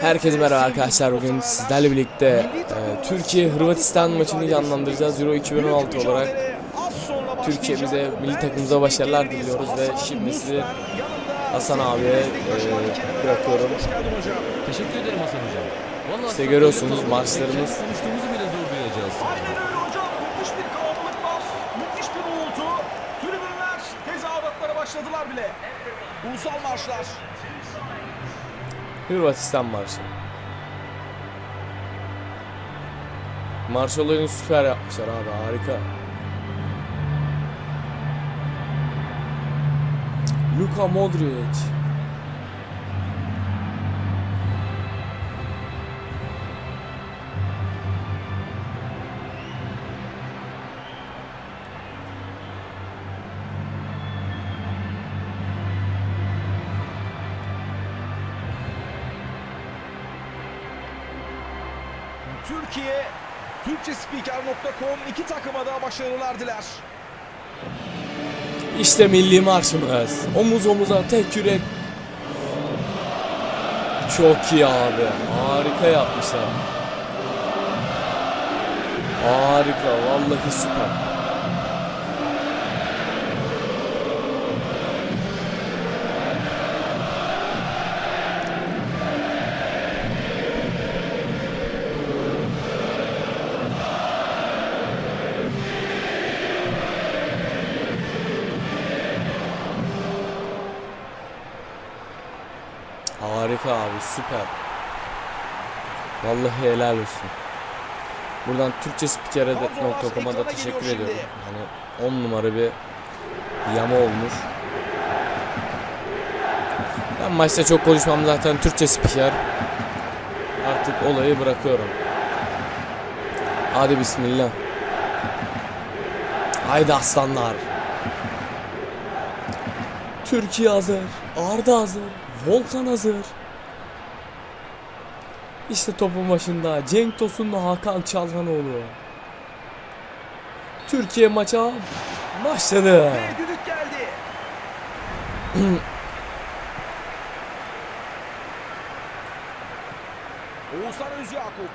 Herkese merhaba arkadaşlar. Bugün sizlerle birlikte e, Türkiye Hırvatistan maçını canlandıracağız Euro 2016 olarak. Türkiye'mize, milli takımımıza başarılar diliyoruz ve şimdi sizi Hasan abiye e, bırakıyorum. Teşekkür ederim Hasan Hocam. Vallahi İşte görüyorsunuz maçlarımız. Konuştuğumuzu bile zor duyacağız. Aynen öyle hocam. Müthiş bir kalabalık var. Müthiş bir uğultu. Tribünler tezahüratlara başladılar bile. Ulusal marşlar. Hırvatistan marşı. Marş olayını süper yapmışlar abi harika. Luka Modric. Türkiye Türkçespiker.com iki takıma da başarılar diler. İşte milli marşımız. Omuz omuza tek yürek. Çok iyi abi. Harika yapmışlar. Harika. Vallahi süper. Abi süper. Vallahi helal olsun. Buradan Türkçe spikere.com'a da teşekkür ediyorum. Yani 10 numara bir yama olmuş. Ben maçta çok konuşmam zaten Türkçe spiker. Artık olayı bırakıyorum. Hadi bismillah. Haydi aslanlar. Türkiye hazır. Arda hazır. Volkan hazır. İşte topun başında Cenk Tosun'la Hakan Çalhanoğlu. Türkiye maça başladı. Oğuzhan Özyakup.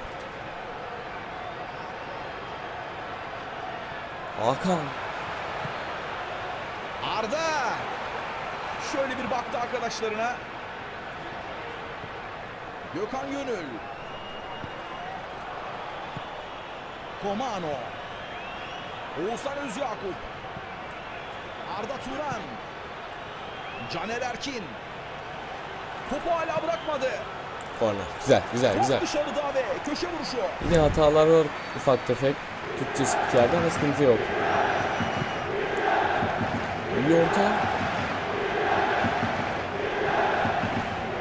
Hakan. Arda. Şöyle bir baktı arkadaşlarına. Gökhan Gönül. Komano. Oğuzhan Özyakup. Arda Turan. Caner Erkin. Topu hala bırakmadı. Korner. Güzel güzel Top güzel. dışarıda ve köşe vuruşu. Yine hatalar var ufak tefek. Türkçe spikerde ama sıkıntı yok. İyi orta.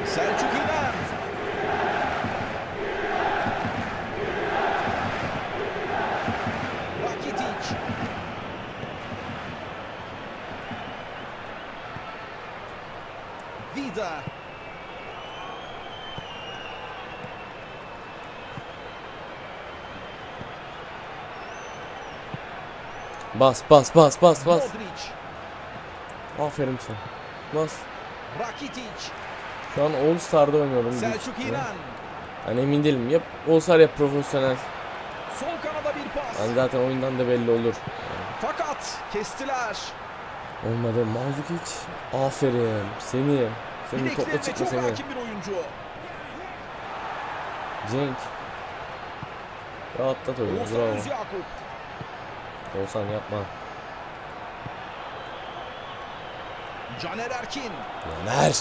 Selçuk İnan. Rakitic. Vida. Bas bas bas bas bas. Aferin sana. Bas. Rakitic. Şu an All Star'da oynuyorum. Selçuk. İnan. Yani emin değilim. Yap All Star yap profesyonel. Sol kanada bir pas. Yani zaten oyundan da belli olur. Fakat kestiler. Olmadı. Mazukic. Aferin. Seni. Senin topla çok seni. bir oyuncu. Cenk. Rahatlat oyunu. Bravo. Özyakup. Olsan yapma. Caner Erkin. Yener.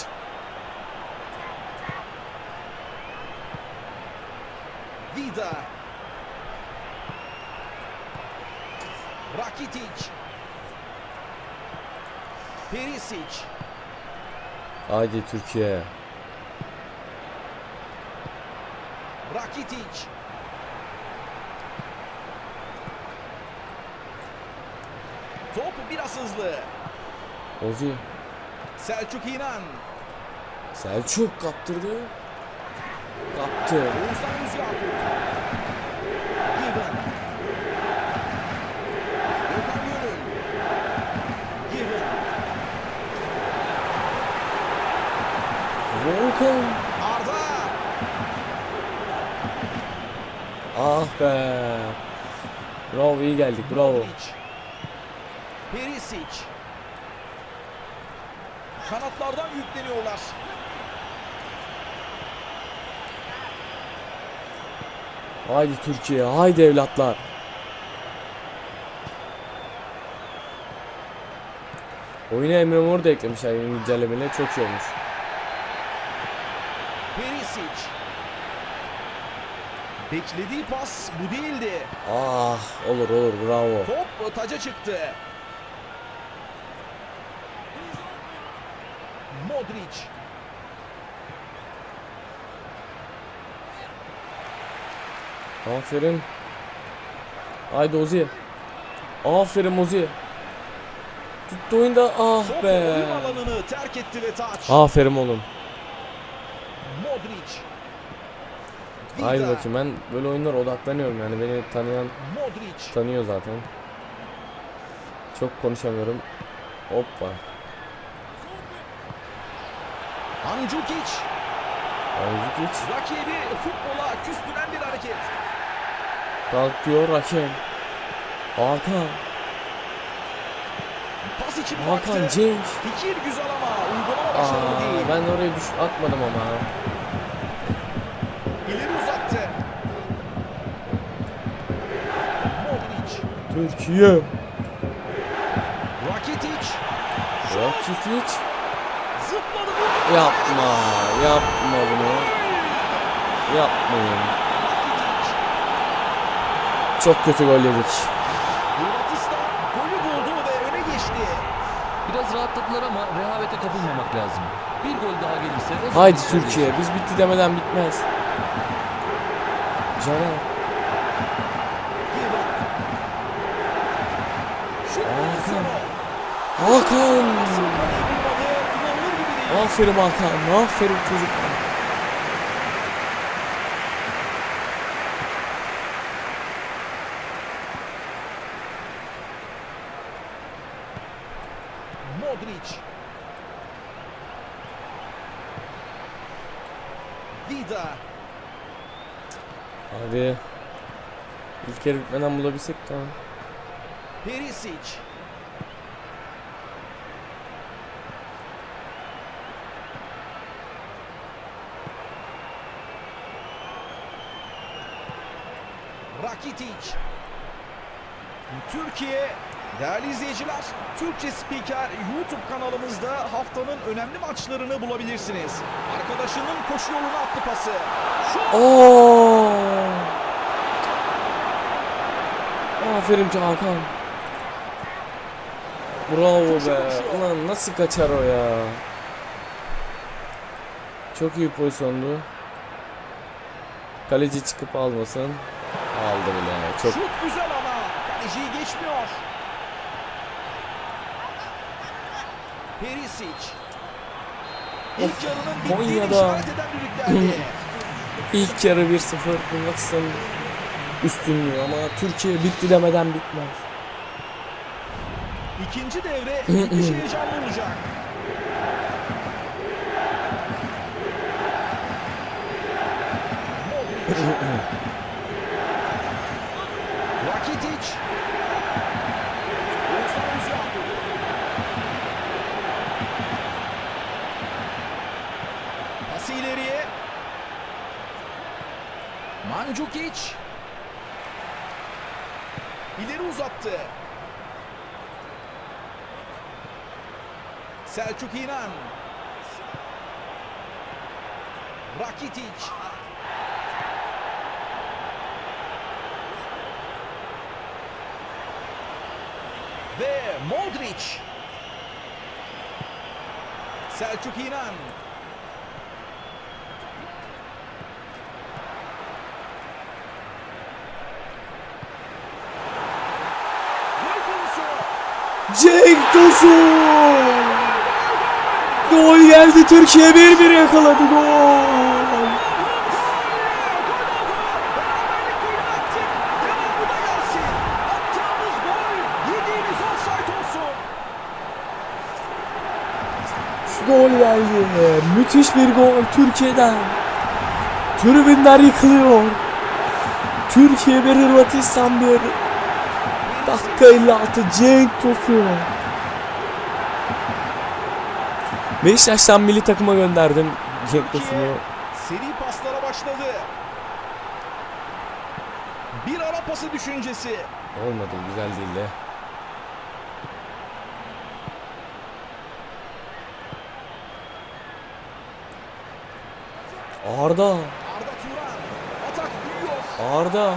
Vida. Rakitic. Perisic. Haydi Türkiye. Rakitic. Top biraz hızlı. Ozi. Selçuk İnan. Selçuk kaptırdı. Kaptı. Oğuzhan Özyakup. Given. Gökhan Gönül. Given. Volkan. Arda. Ah be. Bravo iyi geldik bravo. Modric. Perisic. Kanatlardan yükleniyorlar. Haydi Türkiye haydi evlatlar. Oyuna Emre Mor da eklemişler yeni güncellemeyle çok iyi olmuş. Perisic. Beklediği pas bu değildi. Ah olur olur bravo. Top taca çıktı. Modric. Aferin. Haydi Ozi. Aferin Ozi. Tuttu oyunda ah be. terk etti ve taç. Aferin oğlum. Modric. Haydi bakayım ben böyle oyunlara odaklanıyorum yani beni tanıyan Modric. tanıyor zaten. Çok konuşamıyorum. Hoppa. Mandzukic. Ayzukic Rakibi futbola küstüren bir hareket. kalkıyor hakem. Hakan. Pas için Hakan baktı. Cenk. Fikir güzel ama uygulama başarılı Aa, değil. ben oraya düş atmadım ama. İleri uzattı. Modric. Türkiye. Rakitic. Rakitic. Yapma. Yapma bunu. Yapmayın. Çok kötü gol yedik. Hırvatistan golü buldu ve öne geçti. Biraz rahatladılar ama rehavete kapılmamak lazım. Bir gol daha gelirse Haydi Türkiye. Biz bitti demeden bitmez. Caner. Hakan. Hakan. Kaleyi bulmadı. İnanılır gibi değil. Aferin Hakan. Aferin çocuklar. Modric. Vida. Hadi. İlk kere bitmeden bulabilsek tamam. Perisic. Rakitic. Türkiye Değerli izleyiciler, Türkçe Spiker YouTube kanalımızda haftanın önemli maçlarını bulabilirsiniz. Arkadaşının koşu yoluna attı pası. Oo. Aferin ki Hakan. Bravo be. Ulan nasıl kaçar o ya? Çok iyi pozisyondu. Kaleci çıkıp almasın. Aldı bile. Çok Şut güzel ama kaleciyi geçmiyor. Perisic. İlk yarının bittiğini işaret eden düdüklerdi. ilk yarı 1-0 Hırvatistan'ın üstünlüğü ama Türkiye bitti demeden bitmez. İkinci devre müthiş heyecanlı olacak. Özcan. Pası ileriye. Mandzukic. İleri uzattı. Selçuk İnan. Rakitic. Ve Modric. Selçuk İnan. Cenk Tosun! Gol geldi Türkiye 1-1 yakaladı gol. Beraberlik golünü attık. Devamı da gelsin. Attığımız gol yediğimiz offside olsun. Şu gol geldi. Müthiş bir gol Türkiye'den. Tribünler yıkılıyor. Türkiye 1 Hırvatistan 1. Dakika 56 Cenk Tosun. Beşiktaş'tan milli takıma gönderdim Cenk Tosun'u. Seri paslara başladı. Bir ara pası düşüncesi. Olmadı güzel değil de. Arda, Arda Turan. Atak büyüyor. Arda.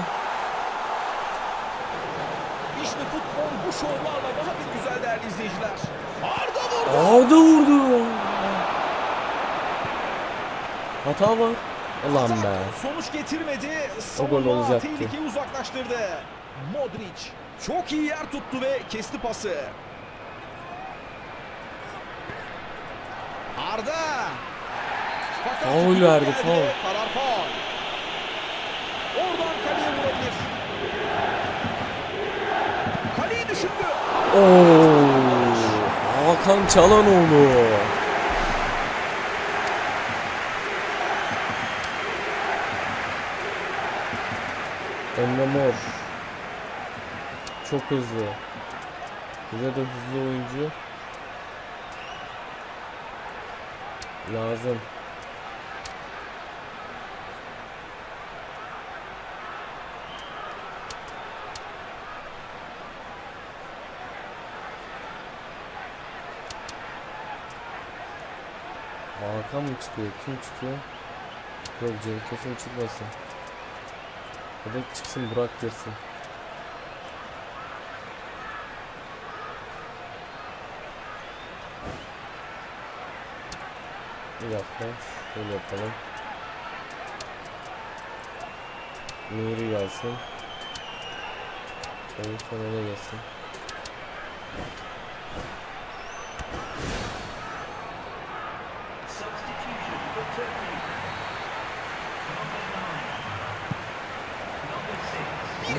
İşte futbol bu şovlarla daha bir güzel değerli izleyiciler. Arda vurdu. Arda vurdu. Hata var. Ulan be. Sonuç getirmedi. O gol olacaktı. tehlikeyi uzaklaştırdı. Modric çok iyi yer tuttu ve kesti pası. Arda. Faul verdi, faul. Karar faul. Oradan kaleye vurabilir. Kaleyi düşündü. Oo. Hakan Çalanoğlu. Emre Mor. Çok hızlı. Bize de hızlı oyuncu. Lazım. Hakan mı çıkıyor? Kim çıkıyor? Yok Cenk Tosun çıkmasın. Ya da çıksın Burak girsin. Dakika. Şöyle yapalım. Nuri gelsin. Sonra ne gelsin?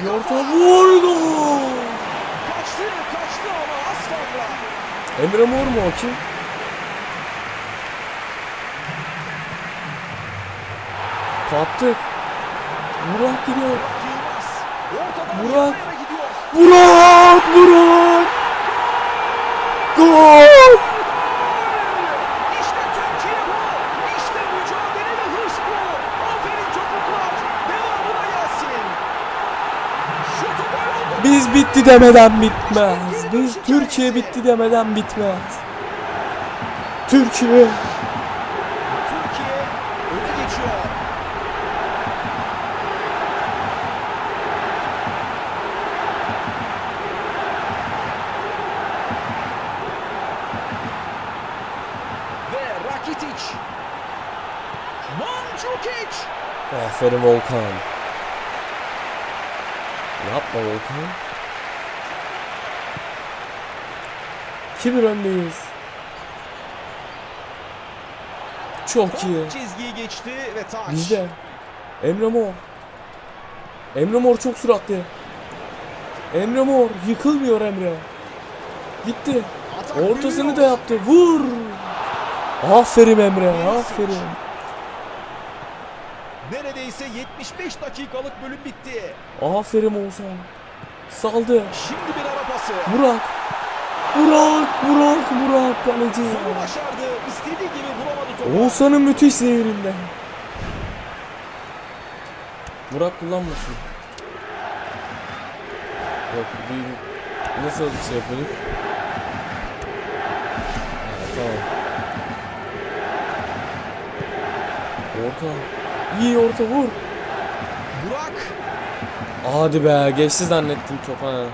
Yorta vurdu. Kaçtı, kaçtı ama az farkla. Emre Mor mu o kim? Kaptık. Burak. Ortadan Burak. Burak! Burak! Gol! İşte Türkiye bu. İşte mücadele ve hırs bu. Aferin çocuklar. Devamına gelsin. Şutu gol oldu. Biz bitti demeden bitmez. Biz Türkiye bitti demeden bitmez. Türkiye. Türkiye öne geçiyor. Ve Rakitic. Mandzukic. Aferin Volkan. Volkan. 2-1 öndeyiz. Çok iyi. Çizgiyi geçti ve taç. Bizde. Emre Mor. Emre Mor çok süratli. Emre Mor yıkılmıyor Emre. Gitti. Atak Ortasını da yaptı. Vur. Aferin Emre. Aferin. Neredeyse 75 dakikalık bölüm bitti. Aferin Oğuzhan. Saldı. Şimdi bir ara pası. Burak. Burak. Burak. Burak kaleci. Sonu başardı. İstediği gibi vuramadı topu. Oğuzhan'ın müthiş zehrinde. Burak kullanmasın. Yok bir nasıl bir şey yapıyorduk? Ha, tamam. Orta. İyi orta vur. Burak. Hadi be geçti zannettim top ha.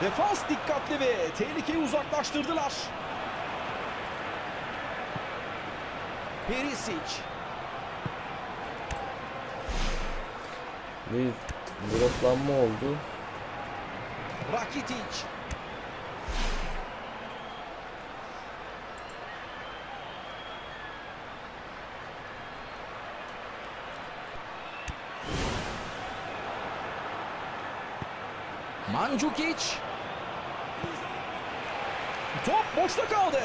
Defans dikkatli ve tehlikeyi uzaklaştırdılar. Perisic. Bir bloklanma oldu. Rakitic. Mandzukic. Top boşta kaldı.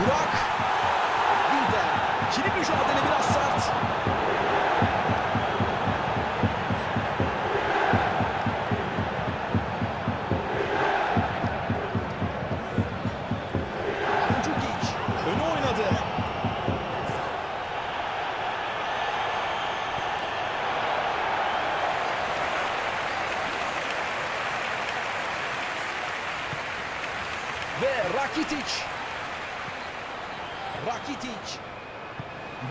Burak. Lider. İkili mücadele biraz sert. Mandzukic öne oynadı. Ve Rakitic. Rakitic.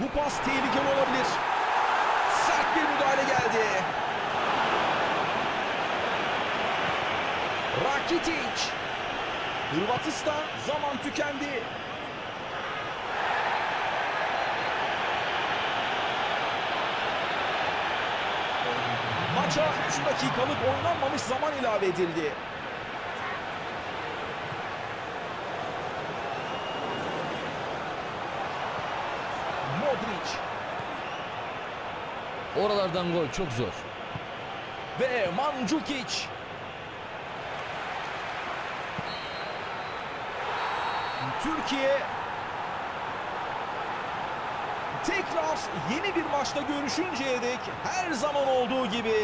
Bu pas tehlikeli olabilir. Sert bir müdahale geldi. Rakitic. Hırvatistan zaman tükendi. Maça 3 dakikalık oynanmamış zaman ilave edildi. Modric Oralardan gol çok zor. ve Mandzukic. Türkiye tekrar yeni bir maçta görüşünceye dek her zaman olduğu gibi